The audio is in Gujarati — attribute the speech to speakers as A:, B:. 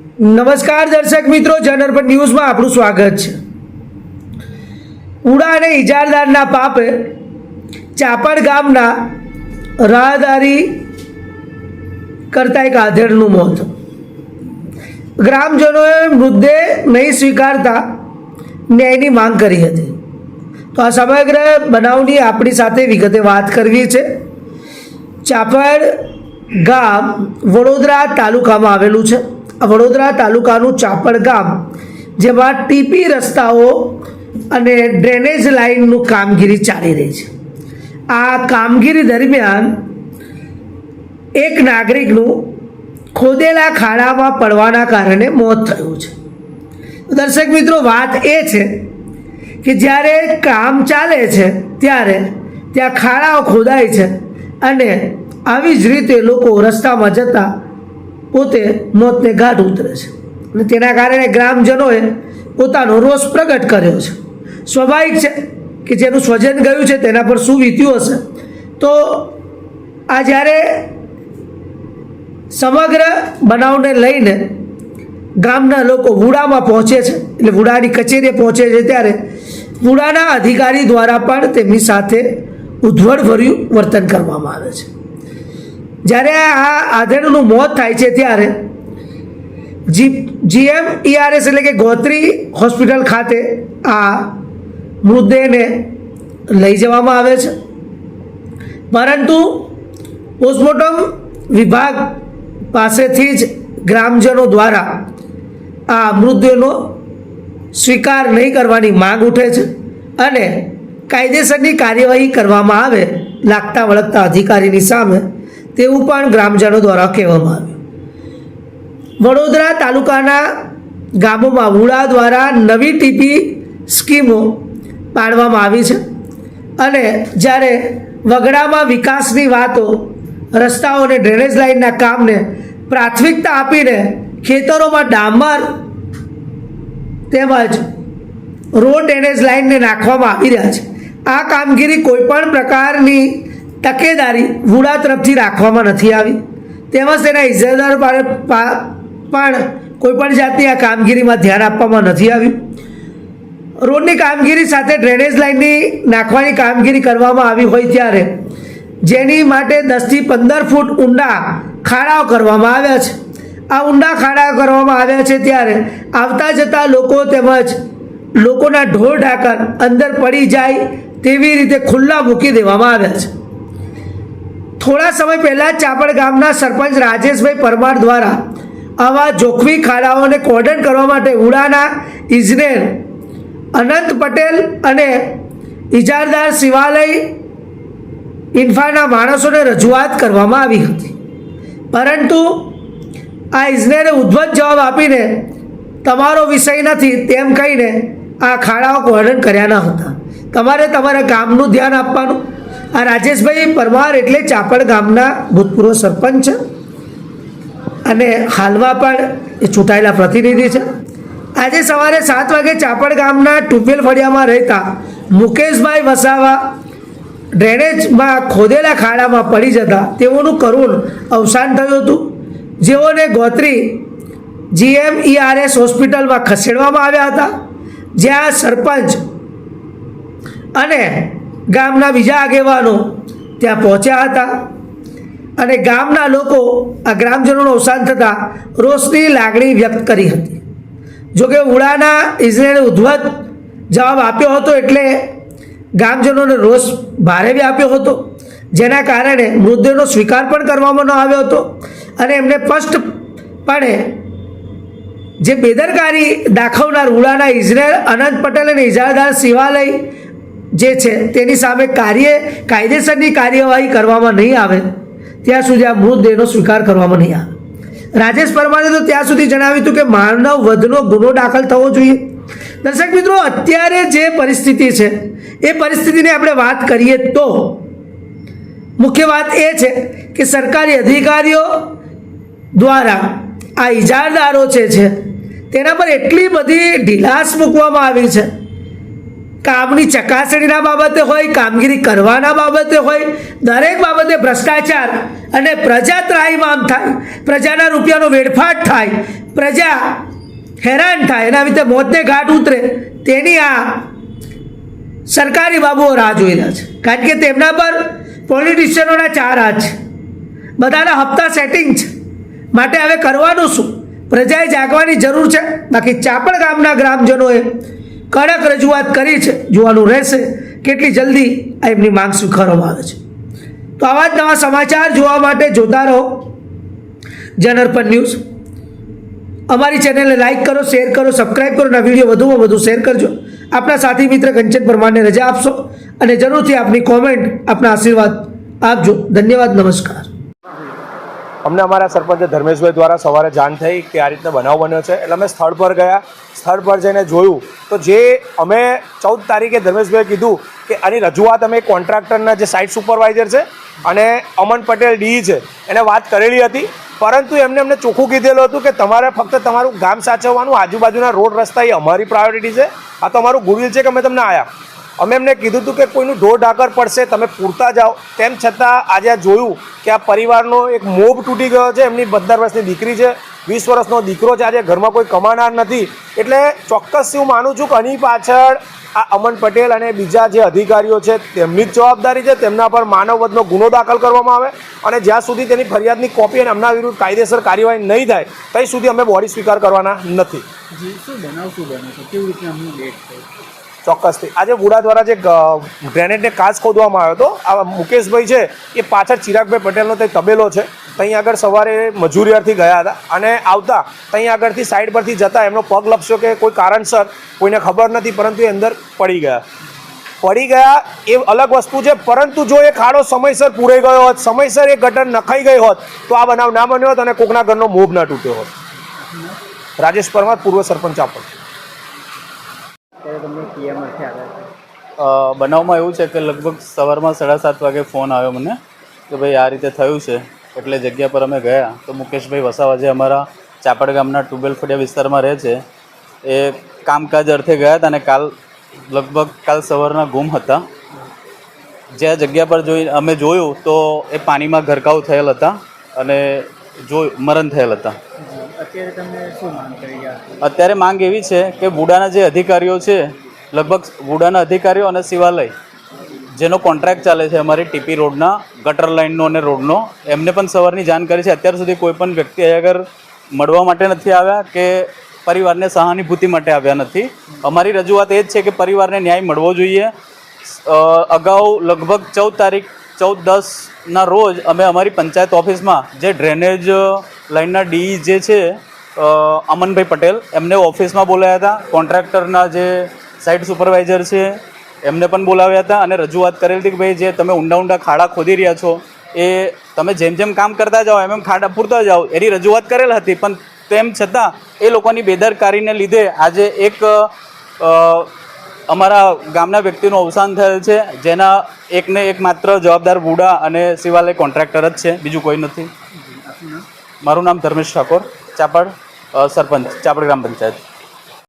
A: નમસ્કાર દર્શક મિત્રો જનરપટ ન્યૂઝમાં આપણું સ્વાગત છે. ઉડા અને ઇજારદારના પાપે ચાપડ ગામના રાહદારી કરતા એક આધેડનું મોત. ગ્રામજનોએ મૃતદેહ નહીં સ્વીકારતા ન્યાયની માંગ કરી હતી. તો આ સમગ્ર બનાવની આપણી સાથે વિગતે વાત કરવી છે. ચાપડ ગામ વડોદરા તાલુકામાં આવેલું છે. વડોદરા તાલુકાનું ચાપડ ગામ જેમાં ટીપી રસ્તાઓ અને ડ્રેનેજ લાઇનનું કામગીરી ચાલી રહી છે. આ કામગીરી દરમિયાન એક નાગરિકનું ખોદેલા ખાડામાં પડવાના કારણે મોત થયું છે. દર્શક મિત્રો, વાત એ છે કે જ્યારે કામ ચાલે છે, ત્યારે ત્યાં ખાડાઓ ખોદાય છે અને આવી જ રીતે લોકો રસ્તામાં જતા પોતે મોતને ગાઢ ઉતરે છે. અને તેના કારણે ગ્રામજનોએ પોતાનો રોષ પ્રગટ કર્યો છે. સ્વાભાવિક છે કે જેનું સ્વજન ગયું છે તેના પર શું વીત્યું હશે? તો આ જ્યારે સમગ્ર બનાવને લઈને ગામના લોકો વુડામાં પહોંચે છે, એટલે વુડાની કચેરીએ પહોંચે છે ત્યારે વુડાના અધિકારી દ્વારા પણ તેમની સાથે ઉધ્વળભર્યું વર્તન કરવામાં આવે છે. જ્યારે આ આધેડનું મોત થાય છે ત્યારે જી, જીએમ ઈઆરએસ એટલે કે ગોત્રી હોસ્પિટલ ખાતે આ મૃતદેહને લઈ જવામાં આવે છે. પરંતુ પોસ્ટમોર્ટમ વિભાગ પાસેથી જ ગ્રામજનો દ્વારા આ મૃતદેહનો સ્વીકાર નહીં કરવાની માંગ ઉઠે છે અને કાયદેસરની કાર્યવાહી કરવામાં આવે, લાગતા વળગતા અધિકારીની સામે તેવું પણ ગ્રામજનો દ્વારા કહેવામાં આવ્યું. વડોદરા તાલુકાના ગામોમાં વુડા દ્વારા નવી ટીપી સ્કીમો પાડવામાં આવી છે અને જ્યારે વગડામાં વિકાસની વાતો, રસ્તાઓ અને ડ્રેનેજ લાઇનના કામને પ્રાથમિકતા આપીને ખેતરોમાં ડામર તેમજ રોડ ડ્રેનેજ લાઇનને નાખવામાં આવી રહ્યા છે. આ કામગીરી કોઈપણ પ્રકારની તકેદારી વુડા તરફથી રાખવામાં નથી આવી. તેમજ તેના ઇજ્જતદાર પાસે પણ કોઈપણ જાતની આ કામગીરીમાં ધ્યાન આપવામાં નથી આવ્યું. રોડની કામગીરી સાથે ડ્રેનેજ લાઇનની નાખવાની કામગીરી કરવામાં આવી હોય ત્યારે જેની માટે દસથી પંદર ફૂટ ઊંડા ખાડાઓ કરવામાં આવ્યા છે. આ ઊંડા ખાડા કરવામાં આવ્યા છે ત્યારે આવતા જતા લોકો તેમજ લોકોના ઢોર ઢાકર અંદર પડી જાય તેવી રીતે ખુલ્લા મૂકી દેવામાં આવ્યા છે. થોડા સમય પહેલાં ચાપડ ગામના સરપંચ રાજેશભાઈ પરમાર દ્વારા આવા જોખમી ખાડાઓને કોર્ડન કરવા માટે ઉડાના ઇજનેર અનંત પટેલ અને ઇજારદાર શિવાલય ઇન્ફાના માણસોને રજૂઆત કરવામાં આવી હતી. પરંતુ આ ઇજનેરે ઉદ્ભટ જવાબ આપીને તમારો વિષય નથી તેમ કહીને આ ખાડાઓ કોર્ડન કર્યા ન હતા. તમારે તમારા ગામનું ધ્યાન આપવાનું આ રાજેશભાઈ પરમાર એટલે ચાપડ ગામના ભૂતપૂર્વ સરપંચ અને હાલમાં પણ એ ચૂંટાયેલા પ્રતિનિધિ છે. આજે સવારે સાત વાગે ચાપડ ગામના ટ્યુબવેલ ફળિયામાં રહેતા મુકેશભાઈ વસાવા ડ્રેનેજમાં ખોદેલા ખાડામાં પડી જતા તેઓનું કરુણ અવસાન થયું હતું. જેઓને ગોત્રી જીએમ ઈઆરએસ હોસ્પિટલમાં ખસેડવામાં આવ્યા હતા. જ્યાં સરપંચ અને ગામના બીજા આગેવાનો ત્યાં પહોંચ્યા હતા. અને ગામના લોકો આ ગ્રામજનોનું અવસાન થતાં રોષની લાગણી વ્યક્ત કરી હતી. જોકે ઉડાના ઇઝરાયેલે ઉદ્ધવત જવાબ આપ્યો હતો એટલે ગામજનોને રોષ ભારે વ્યાપ્યો હતો. જેના કારણે મૃતદેહનો સ્વીકાર પણ કરવામાં ન આવ્યો હતો. અને એમને સ્પષ્ટપણે જે બેદરકારી દાખવનાર ઉડાના ઇઝરાયેલ અનંત પટેલ અને ઇજારદાર શિવાલય જે છે, તેની સામે કાર્ય, કાયદેસરની કાર્યવાહી કરવામાં નહીં આવે, ત્યાં સુધી આ મૃતદેહનો સ્વીકાર કરવામાં નહીં આવે. રાજેશ પરમારે તો ત્યાં સુધી જણાવ્યું હતું કે માનવ વધનો ગુનો દાખલ થવો જોઈએ. દર્શક મિત્રો, અત્યારે જે પરિસ્થિતિ છે, એ પરિસ્થિતિની આપણે વાત કરીએ તો મુખ્ય વાત એ છે કે સરકારી અધિકારીઓ દ્વારા આ ઇજારદારો છે, તેના પર એટલી બધી ઢીલાસ મૂકવામાં આવી છે કામની ચકાસણીના બાબતે હોય, કામગીરી કરવાના બાબતે હોય, દરેક બાબતે ભ્રષ્ટાચાર અને પ્રજા ત્રાહીમામ થાય, પ્રજાના રૂપિયાનો વેડફાટ થાય, પ્રજા હેરાન થાય, એના રીતે મોતને ઘાટ ઉતરે, તેની આ સરકારી બાબુઓ રાહ જોઈ છે. કારણ કે તેમના પર પોલિટિશિયનોના ચાર હાથ છે. બધાના હપ્તા સેટિંગ છે. માટે હવે કરવાનું શું? પ્રજાએ જાગવાની જરૂર છે. બાકી ચાપડ ગામના ગ્રામજનોએ કડક રજૂઆત કરી છે, જોવાનું રહેશે. કેટલી જલ્દી આ એમની માંગ સ્વીકારવામાં આવે છે. તો આવા જ નવા સમાચાર જોવા માટે જોતા રહો. જનરપન ન્યૂઝ. અમારી ચેનલને લાઇક કરો, શેર કરો સબસ્ક્રાઈબ કરો અને વીડિયો વધુમાં વધુ શેર કરજો. આપણા સાથી મિત્ર કંચન પરમારને રજા આપશો અને જરૂરથી આપની કોમેન્ટ, આપના આશીર્વાદ આપજો. ધન્યવાદ, નમસ્કાર.
B: અમને અમારા સરપંચ ધર્મેશભાઈ દ્વારા સવારે જાણ થઈ કે આ રીતના બનાવ બન્યો છે. એટલે અમે સ્થળ પર ગયા. સ્થળ પર જઈને જોયું. તો જે અમે ચૌદ તારીખે ધર્મેશભાઈએ કીધું કે આની રજૂઆત અમે કોન્ટ્રાક્ટરના જે સાઇટ સુપરવાઇઝર છે અને અમન પટેલ ડી છે, એને વાત કરેલી હતી. પરંતુ એમને અમને ચોખ્ખું કીધેલું હતું કે તમારે ફક્ત તમારું ગામ સાચવવાનું, આજુબાજુના રોડ રસ્તા એ અમારી પ્રાયોરિટી છે. આ તો અમારું ગુડવિલ છે કે અમે તમને આવ્યા અમે એમને કીધું હતું કે કોઈનું ઢોર ઢાકર પડશે, તમે પૂરતા જાઓ. તેમ છતાં આજે આ જોયું કે આ પરિવારનો એક મોભ તૂટી ગયો છે, એમની પંદર વર્ષની દીકરી છે, વીસ વર્ષનો દીકરો છે, આજે ઘરમાં કોઈ કમાનાર નથી. એટલે ચોક્કસ હું માનું છું કે આની પાછળ આ અમન પટેલ અને બીજા જે અધિકારીઓ છે, તેમની જ જવાબદારી છે, તેમના પર માનવવધનો ગુનો દાખલ કરવામાં આવે અને જ્યાં સુધી તેની ફરિયાદની કોપી અને એમના વિરુદ્ધ કાયદેસર કાર્યવાહી નહીં થાય ત્યાં સુધી અમે બોડી સ્વીકાર કરવાના નથી. ચોક્કસથી. આજે બુડા દ્વારા જે ગ્રેનેડને કાચ ખોદવામાં આવ્યો હતો આ મુકેશભાઈ છે, એ પાછળ ચિરાગભાઈ પટેલનો તે તબેલો છે ત્યાં આગળ સવારે મજૂરિયાથી ગયા હતા અને આવતા ત્યાં આગળથી સાઈડ પરથી જતા એમનો પગ લપસ્યો કે કોઈ કારણસર કોઈને ખબર નથી, પરંતુ એ અંદર પડી ગયા. પડી ગયા એ અલગ વસ્તુ છે, પરંતુ જો એ ખાડો સમયસર પૂરાઈ ગયો હોત, સમયસર એ ગટર નખાઈ ગઈ હોત, તો આ બનાવ ના બન્યો હોત અને કોકના ઘરનો મોભ ના તૂટ્યો હોત. રાજેશ પરમાર, પૂર્વ સરપંચ આપણ.
C: આવ્યા
D: બનાવમાં એવું છે કે લગભગ સવારમાં સાડા સાત વાગે ફોન આવ્યો મને કે ભાઈ આ રીતે થયું છે. એટલે જગ્યા પર અમે ગયા. તો મુકેશભાઈ વસાવા જે અમારા ચાપડ ગામના ટુબેલ ફળિયા વિસ્તારમાં રહે છે એ કામકાજ અર્થે ગયા હતા અને કાલ લગભગ કાલ સવારના ગુમ હતા. જે જગ્યા પર જોઈ અમે જોયું તો એ પાણીમાં ગરકાવ થયેલ હતા અને જો મરણ થયેલ હતા.
C: અત્યારે માંગ
D: એવી છે કે બુડાના જે અધિકારીઓ છે લગભગ વુડાના અધિકારીઓ અને શિવાલય, જેનો કોન્ટ્રાક્ટ ચાલે છે અમારી ટીપી રોડના, ગટર લાઇનનો અને રોડનો, એમને પણ સવારની જાણ કરી છે. અત્યાર સુધી કોઈ પણ વ્યક્તિ અગર મળવા માટે નથી આવ્યા કે પરિવારને સહાનુભૂતિ માટે આવ્યા નથી. અમારી રજૂઆત એ જ છે કે પરિવારને ન્યાય મળવો જોઈએ. અગાઉ લગભગ ચૌદ તારીખ, ચૌદ દસના રોજ અમે અમારી પંચાયત ઓફિસમાં જે ડ્રેનેજ લાઇનના ડી જે છે અમનભાઈ પટેલ, એમને ઓફિસમાં બોલાયા હતા. કોન્ટ્રાક્ટરના જે સાઇટ સુપરવાઇઝર છે. એમને પણ બોલાવ્યા હતા અને રજૂઆત કરેલી હતી કે ભાઈ જે તમે ઊંડા ઊંડા ખાડા ખોદી રહ્યા છો એ તમે જેમ જેમ કામ કરતા જાઓ એમ એમ ખાડા પૂરતા જાઓ એની રજૂઆત કરેલ હતી. પણ તેમ છતાં એ લોકોની બેદરકારીને લીધે આજે એક અમારા ગામના વ્યક્તિનું અવસાન થયેલ છે જેના એકને એક માત્ર જવાબદાર બુડા અને શિવાલય કોન્ટ્રાક્ટર જ છે બીજું કોઈ નથી. મારું નામ ધર્મેશ ઠાકોર ચાપડ સરપંચ ચાપડ ગ્રામ પંચાયત.